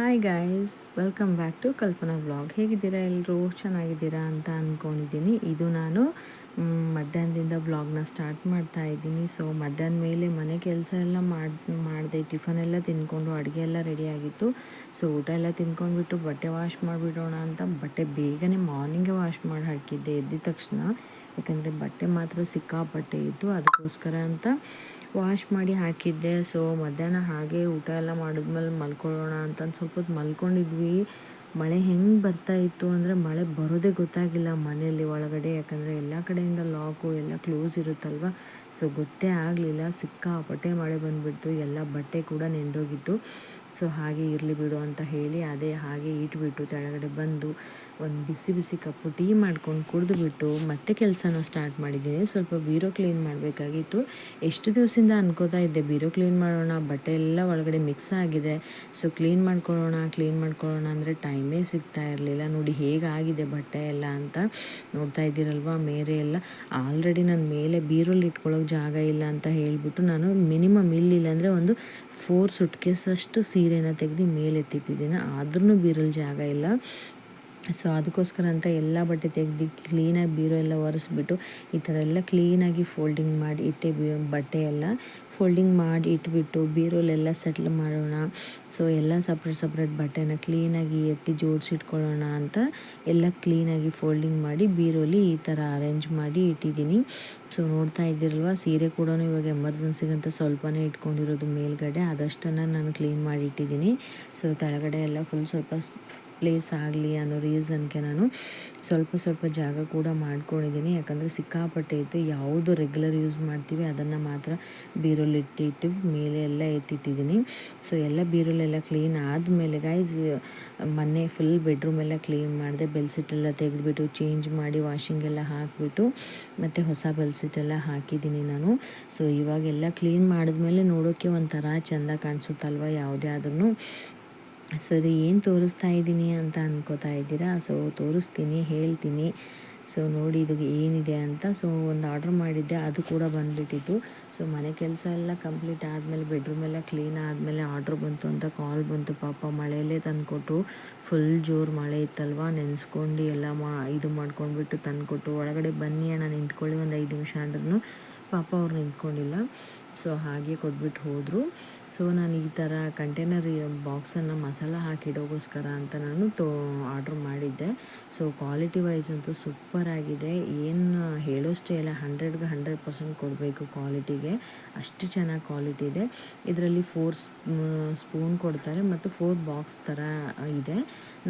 Hi guys welcome back to Kalpana blog ಹೇಗಿದ್ದೀರಾ ಎಲ್ಲರೂ ಚೆನ್ನಾಗಿದ್ದೀರಾ ಅಂತ ಅಂದ್ಕೊಂಡಿದ್ದೀನಿ ಇದು ನಾನು ಮಧ್ಯಾಹ್ನದಿಂದ ಬ್ಲಾಗ್ನ ಸ್ಟಾರ್ಟ್ ಮಾಡ್ತಾ ಇದ್ದೀನಿ. ಸೊ ಮಧ್ಯಾಹ್ನ ಮೇಲೆ ಮನೆ ಕೆಲಸ ಎಲ್ಲ ಮಾಡಿ, ಮಾಡಿದೆ ಟಿಫನ್ ಎಲ್ಲ ತಿನ್ಕೊಂಡು ಅಡುಗೆ ಎಲ್ಲ ರೆಡಿಯಾಗಿತ್ತು ಸೊ ಊಟ ಎಲ್ಲ ತಿನ್ಕೊಂಡ್ಬಿಟ್ಟು ಬಟ್ಟೆ ವಾಶ್ ಮಾಡಿಬಿಡೋಣ ಅಂತ ಬಟ್ಟೆ ಬೇಗನೆ ಮಾರ್ನಿಂಗೇ ವಾಶ್ ಮಾಡಿ ಹಾಕಿದ್ದೆ ಎದ್ದಿದ ತಕ್ಷಣ. ಯಾಕಂದರೆ ಬಟ್ಟೆ ಮಾತ್ರ ಸಿಕ್ಕಾಪಟ್ಟೆ ಇತ್ತು. ಅದಕ್ಕೋಸ್ಕರ ಅಂತ ವಾಶ್ ಮಾಡಿ ಹಾಕಿದ್ದೆ. ಸೊ ಮಧ್ಯಾಹ್ನ ಹಾಗೆ ಊಟ ಎಲ್ಲ ಮಾಡಿದ್ಮೇಲೆ ಮಲ್ಕೊಳ್ಳೋಣ ಅಂತ ಸ್ವಲ್ಪ ಹೊತ್ತು ಮಲ್ಕೊಂಡಿದ್ವಿ. ಮಳೆ ಹೆಂಗೆ ಬರ್ತಾ ಇತ್ತು ಅಂದರೆ ಮಳೆ ಬರೋದೇ ಗೊತ್ತಾಗಿಲ್ಲ ಮನೆಯಲ್ಲಿ ಒಳಗಡೆ. ಯಾಕಂದರೆ ಎಲ್ಲ ಕಡೆಯಿಂದ ಲಾಕು ಎಲ್ಲ ಕ್ಲೋಸ್ ಇರುತ್ತಲ್ವ? ಸೊ ಗೊತ್ತೇ ಆಗಲಿಲ್ಲ. ಸಿಕ್ಕಾಪಟ್ಟೆ ಮಳೆ ಬಂದುಬಿಟ್ಟು ಎಲ್ಲ ಬಟ್ಟೆ ಕೂಡ ನೆಂದೋಗಿತ್ತು. ಸೊ ಹಾಗೆ ಇರಲಿ ಬಿಡು ಅಂತ ಹೇಳಿ ಅದೇ ಹಾಗೆ ಇಟ್ಬಿಟ್ಟು ಕೆಳಗಡೆ ಬಂದು ಒಂದು ಬಿಸಿ ಬಿಸಿ ಕಪ್ಪು ಟೀ ಮಾಡ್ಕೊಂಡು ಕುಡಿದುಬಿಟ್ಟು ಮತ್ತೆ ಕೆಲಸನ ಸ್ಟಾರ್ಟ್ ಮಾಡಿದ್ದೀನಿ. ಸ್ವಲ್ಪ ಬೀರೋ ಕ್ಲೀನ್ ಮಾಡಬೇಕಾಗಿತ್ತು. ಎಷ್ಟು ದಿವಸದಿಂದ ಅನ್ಕೋತಾ ಇದ್ದೆ ಬೀರೋ ಕ್ಲೀನ್ ಮಾಡೋಣ, ಬಟ್ಟೆ ಎಲ್ಲ ಒಳಗಡೆ ಮಿಕ್ಸ್ ಆಗಿದೆ. ಸೊ ಕ್ಲೀನ್ ಮಾಡ್ಕೊಳ್ಳೋಣ ಕ್ಲೀನ್ ಮಾಡ್ಕೊಳ್ಳೋಣ ಅಂದರೆ ಟೈಮೇ ಸಿಗ್ತಾ ಇರಲಿಲ್ಲ. ನೋಡಿ ಹೇಗಾಗಿದೆ ಬಟ್ಟೆ ಎಲ್ಲ ಅಂತ ನೋಡ್ತಾ ಇದ್ದೀರಲ್ವ ಮೇರೆ ಎಲ್ಲ. ಆಲ್ರೆಡಿ ನನ್ನ ಮೇಲೆ ಬೀರಲ್ಲಿ ಇಟ್ಕೊಳ್ಳೋಕೆ ಜಾಗ ಇಲ್ಲ ಅಂತ ಹೇಳಿಬಿಟ್ಟು ನಾನು ಮಿನಿಮಮ್ ಇಲ್ಲಿಲ್ಲ ಅಂದರೆ ಒಂದು ಫೋರ್ ಸುಟ್ಕೇಸಷ್ಟು ಸೀರೆನ ತೆಗೆದು ಮೇಲೆ ಎತ್ತಿಟ್ಟಿದ್ದೀನಿ. ಆದ್ರೂ ಬೀರಲ್ ಜಾಗ ಇಲ್ಲ. ಸೊ ಅದಕ್ಕೋಸ್ಕರ ಅಂತ ಎಲ್ಲ ಬಟ್ಟೆ ತೆಗ್ದು ಕ್ಲೀನಾಗಿ ಬೀರೋ ಎಲ್ಲ ಒರೆಸ್ಬಿಟ್ಟು ಈ ಥರ ಎಲ್ಲ ಕ್ಲೀನಾಗಿ ಫೋಲ್ಡಿಂಗ್ ಮಾಡಿ ಇಟ್ಟೆ ಬಟ್ಟೆ ಎಲ್ಲ ಫೋಲ್ಡಿಂಗ್ ಮಾಡಿ ಇಟ್ಬಿಟ್ಟು ಬೀರೋಲೆಲ್ಲ ಸೆಟ್ಲ್ ಮಾಡೋಣ. ಸೊ ಎಲ್ಲ ಸಪ್ರೇಟ್ ಸಪ್ರೇಟ್ ಬಟ್ಟೆನ ಕ್ಲೀನಾಗಿ ಎತ್ತಿ ಜೋಡಿಸಿಟ್ಕೊಳ್ಳೋಣ ಅಂತ ಎಲ್ಲ ಕ್ಲೀನಾಗಿ ಫೋಲ್ಡಿಂಗ್ ಮಾಡಿ ಬೀರೋಲಿ ಈ ಥರ ಅರೇಂಜ್ ಮಾಡಿ ಇಟ್ಟಿದ್ದೀನಿ. ಸೊ ನೋಡ್ತಾ ಇದ್ದಿರಲ್ವ, ಸೀರೆ ಕೂಡ ಇವಾಗ ಎಮರ್ಜೆನ್ಸಿಗಂತ ಸ್ವಲ್ಪನೇ ಇಟ್ಕೊಂಡಿರೋದು ಮೇಲ್ಗಡೆ. ಅದಷ್ಟನ್ನು ನಾನು ಕ್ಲೀನ್ ಮಾಡಿ ಇಟ್ಟಿದ್ದೀನಿ. ಸೊ ಕೆಳಗಡೆ ಎಲ್ಲ ಫುಲ್ ಸ್ವಲ್ಪ ಪ್ಲೇಸ್ ಆಗಲಿ ಅನ್ನೋ ರೀಸನ್ಗೆ ನಾನು ಸ್ವಲ್ಪ ಸ್ವಲ್ಪ ಜಾಗ ಕೂಡ ಮಾಡ್ಕೊಂಡಿದ್ದೀನಿ. ಯಾಕಂದರೆ ಸಿಕ್ಕಾಪಟ್ಟೆ ಇತ್ತು. ಯಾವುದು ರೆಗ್ಯುಲರ್ ಯೂಸ್ ಮಾಡ್ತೀವಿ, ಅದನ್ನು ಮಾತ್ರ ಬೀರೋಲಿ ಇಟ್ಟಿಟ್ಟು ಮೇಲೆ ಎಲ್ಲ ಎತ್ತಿಟ್ಟಿದ್ದೀನಿ. ಸೊ ಎಲ್ಲ ಬೀರೋಲೆಲ್ಲ ಕ್ಲೀನ್ ಆದಮೇಲೆ ಗೈಸ್ ಮೊನ್ನೆ ಫುಲ್ ಬೆಡ್ರೂಮ್ ಎಲ್ಲ ಕ್ಲೀನ್ ಮಾಡಿದೆ ಬೆಲ್ಸಿಟ್ಟೆಲ್ಲ ತೆಗೆದುಬಿಟ್ಟು ಚೇಂಜ್ ಮಾಡಿ ವಾಷಿಂಗ್ ಎಲ್ಲ ಹಾಕಿಬಿಟ್ಟು ಮತ್ತು ಹೊಸ ಬೆಲ್ಸಿಟ್ಟೆಲ್ಲ ಹಾಕಿದ್ದೀನಿ ನಾನು. ಸೊ ಇವಾಗೆಲ್ಲ ಕ್ಲೀನ್ ಮಾಡಿದ್ಮೇಲೆ ನೋಡೋಕ್ಕೆ ಒಂಥರ ಚೆಂದ ಕಾಣಿಸುತ್ತಲ್ವ? ಯಾವುದೇ ಆದ್ರೂ ಸೊ ಇದು ಏನು ತೋರಿಸ್ತಾ ಇದ್ದೀನಿ ಅಂತ ಅನ್ಕೋತಾ ಇದ್ದೀರಾ? ಸೊ ತೋರಿಸ್ತೀನಿ, ಹೇಳ್ತೀನಿ. ಸೊ ನೋಡಿ ಇದು ಏನಿದೆ ಅಂತ. ಸೊ ಒಂದು ಆರ್ಡ್ರ್ ಮಾಡಿದ್ದೆ, ಅದು ಕೂಡ ಬಂದುಬಿಟ್ಟಿತ್ತು. ಸೊ ಮನೆ ಕೆಲಸ ಎಲ್ಲ ಕಂಪ್ಲೀಟ್ ಆದಮೇಲೆ, ಬೆಡ್ರೂಮ್ ಎಲ್ಲ ಕ್ಲೀನ್ ಆದಮೇಲೆ ಆರ್ಡ್ರ್ ಬಂತು ಅಂತ ಕಾಲ್ ಬಂತು. ಪಾಪ ಮಳೆಯಲ್ಲೇ ತಂದುಕೊಟ್ಟು, ಫುಲ್ ಜೋರು ಮಳೆ ಇತ್ತಲ್ವ? ನೆನೆಸ್ಕೊಂಡು ಎಲ್ಲ ಮಾ, ಇದು ಮಾಡ್ಕೊಂಡ್ಬಿಟ್ಟು ತಂದುಕೊಟ್ಟು, ಒಳಗಡೆ ಬನ್ನಿ ಅಣ್ಣ, ನಿಂತ್ಕೊಳ್ಳಿ ಒಂದು ಐದು ನಿಮಿಷ ಅಂದ್ರೂ ಪಾಪ ಅವ್ರು ನಿಂತ್ಕೊಂಡಿಲ್ಲ. ಸೊ ಹಾಗೆ ಕೊಟ್ಬಿಟ್ಟು ಹೋದರು. ಸೊ ನಾನು ಈ ಥರ ಕಂಟೈನರ್ ಬಾಕ್ಸನ್ನು ಮಸಾಲ ಹಾಕಿಡೋಗೋಸ್ಕರ ಅಂತ ನಾನು ತೋ ಆರ್ಡ್ರ್ ಮಾಡಿದ್ದೆ. ಸೊ ಕ್ವಾಲಿಟಿ ವೈಸ್ ಅಂತೂ ಸೂಪರ್ ಆಗಿದೆ. ಏನು ಹೇಳೋಷ್ಟೇ ಇಲ್ಲ ಹಂಡ್ರೆಡ್ಗೆ ಹಂಡ್ರೆಡ್ ಪರ್ಸೆಂಟ್ ಕೊಡಬೇಕು ಕ್ವಾಲಿಟಿಗೆ ಅಷ್ಟು ಚೆನ್ನಾಗಿ ಕ್ವಾಲಿಟಿ ಇದೆ. ಇದರಲ್ಲಿ ಫೋರ್ ಸ್ಪೂನ್ ಕೊಡ್ತಾರೆ ಮತ್ತು ಫೋರ್ ಬಾಕ್ಸ್ ಥರ ಇದೆ.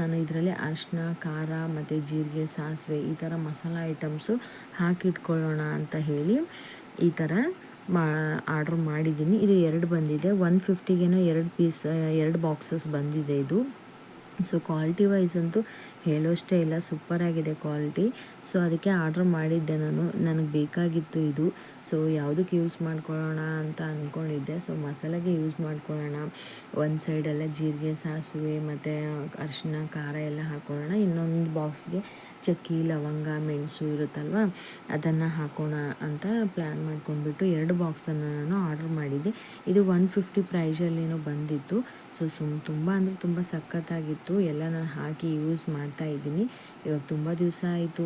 ನಾನು ಇದರಲ್ಲಿ ಅರಿಶಿನ, ಖಾರ ಮತ್ತು ಜೀರಿಗೆ, ಸಾಸಿವೆ ಈ ಥರ ಮಸಾಲ ಐಟಮ್ಸು ಹಾಕಿಟ್ಕೊಳ್ಳೋಣ ಅಂತ ಹೇಳಿ ಈ ಥರ ಮಾ, ಆರ್ಡ್ರ್ ಮಾಡಿದ್ದೀನಿ. ಇದು ಎರಡು ಬಂದಿದೆ. ಒನ್ ಫಿಫ್ಟಿಗೇನೋ ಎರಡು ಪೀಸ್, ಎರಡು ಬಾಕ್ಸಸ್ ಬಂದಿದೆ ಇದು. ಸೊ ಕ್ವಾಲಿಟಿ ವೈಸ್ ಅಂತೂ ಹೇಳೋಷ್ಟೇ ಇಲ್ಲ. ಸೂಪರಾಗಿದೆ ಕ್ವಾಲಿಟಿ ಸೊ ಅದಕ್ಕೆ ಆರ್ಡ್ರ್ ಮಾಡಿದ್ದೆ ನಾನು. ನನಗೆ ಬೇಕಾಗಿತ್ತು ಇದು. ಸೊ ಯಾವುದಕ್ಕೆ ಯೂಸ್ ಮಾಡ್ಕೊಳ್ಳೋಣ ಅಂತ ಅಂದ್ಕೊಂಡಿದ್ದೆ ಸೊ ಮಸಾಲೆಗೆ ಯೂಸ್ ಮಾಡ್ಕೊಳ್ಳೋಣ. ಒಂದು ಸೈಡೆಲ್ಲ ಜೀರಿಗೆ, ಸಾಸಿವೆ, ಮತ್ತು ಅರಿಶಿನ ಖಾರ ಎಲ್ಲ ಹಾಕೊಳ್ಳೋಣ. ಇನ್ನೊಂದು ಬಾಕ್ಸ್ಗೆ ಚಕ್ಕಿ, ಲವಂಗ, ಮೆಣಸು ಇರುತ್ತಲ್ವ? ಅದನ್ನು ಹಾಕೋಣ ಅಂತ ಪ್ಲ್ಯಾನ್ ಮಾಡ್ಕೊಂಡ್ಬಿಟ್ಟು ಎರಡು ಬಾಕ್ಸನ್ನು ನಾನು ಆರ್ಡ್ರ್ ಮಾಡಿದ್ದೆ. ಇದು ಒನ್ ಫಿಫ್ಟಿ ಪ್ರೈಸಲ್ಲೇನೋ ಬಂದಿತ್ತು. ಸೊ ಸುಮ್, ತುಂಬ ಅಂದರೆ ತುಂಬ ಸಖತ್ತಾಗಿತ್ತು. ಎಲ್ಲ ನಾನು ಹಾಕಿ ಯೂಸ್ ಮಾಡ್ತಾ ಇದ್ದೀನಿ. ಇವಾಗ ತುಂಬ ದಿವಸ ಆಯಿತು.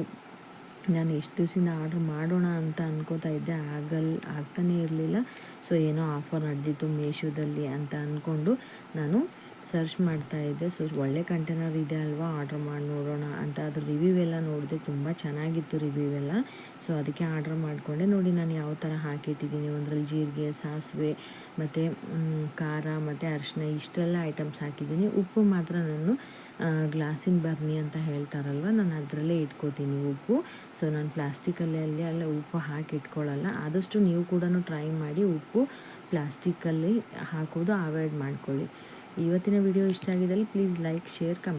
ನಾನು ಎಷ್ಟು ದಿವಸದಿಂದ ಆರ್ಡ್ರ್ ಮಾಡೋಣ ಅಂತ ಅನ್ಕೋತಾ ಇದ್ದೆ. ಆಗಲ್, ಆಗ್ತಾನೇ ಇರಲಿಲ್ಲ. ಸೊ ಏನೋ ಆಫರ್ ನಡೆದಿತ್ತು ಮೀಶೋದಲ್ಲಿ ಅಂತ ಅಂದ್ಕೊಂಡು ನಾನು ಸರ್ಚ್ ಮಾಡ್ತಾ ಇದ್ದೆ. ಸೊ ಒಳ್ಳೆ ಕಂಟೈನರ್ ಇದೆ ಅಲ್ವಾ? ಆರ್ಡ್ರ್ ಮಾಡಿ ನೋಡೋಣ ಅಂತ. ಅದ್ರ ರಿವ್ಯೂ ಎಲ್ಲ ನೋಡಿದೆ. ತುಂಬ ಚೆನ್ನಾಗಿತ್ತು ರಿವ್ಯೂ ಎಲ್ಲ. ಸೊ ಅದಕ್ಕೆ ಆರ್ಡ್ರ್ ಮಾಡಿಕೊಂಡೆ. ನೋಡಿ ನಾನು ಯಾವ ಥರ ಹಾಕಿಟ್ಟಿದ್ದೀನಿ. ಒಂದರಲ್ಲಿ ಜೀರಿಗೆ, ಸಾಸಿವೆ, ಮತ್ತು ಖಾರ, ಮತ್ತು ಅರಿಶಿನ ಇಷ್ಟೆಲ್ಲ ಐಟಮ್ಸ್ ಹಾಕಿದ್ದೀನಿ. ಉಪ್ಪು ಮಾತ್ರ ನಾನು ಗ್ಲಾಸಿನ ಬರ್ನಿ ಅಂತ ಹೇಳ್ತಾರಲ್ವ? ನಾನು ಅದರಲ್ಲೇ ಇಟ್ಕೋತೀನಿ ಉಪ್ಪು. ಸೊ ನಾನು ಪ್ಲಾಸ್ಟಿಕಲ್ಲಿ ಅಲ್ಲಿ ಅಲ್ಲ ಉಪ್ಪು ಹಾಕಿ ಇಟ್ಕೊಳ್ಳಲ್ಲ ಆದಷ್ಟು ನೀವು ಕೂಡ ಟ್ರೈ ಮಾಡಿ ಉಪ್ಪು ಪ್ಲಾಸ್ಟಿಕಲ್ಲಿ ಹಾಕೋದು ಅವಾಯ್ಡ್ ಮಾಡ್ಕೊಳ್ಳಿ. ಇವತ್ತಿನ ವಿಡಿಯೋ ಇಷ್ಟ ಆಗಿದ್ದಲ್ಲಿ ಪ್ಲೀಸ್ ಲೈಕ್ ಶೇರ್ ಕಮೆಂಟ್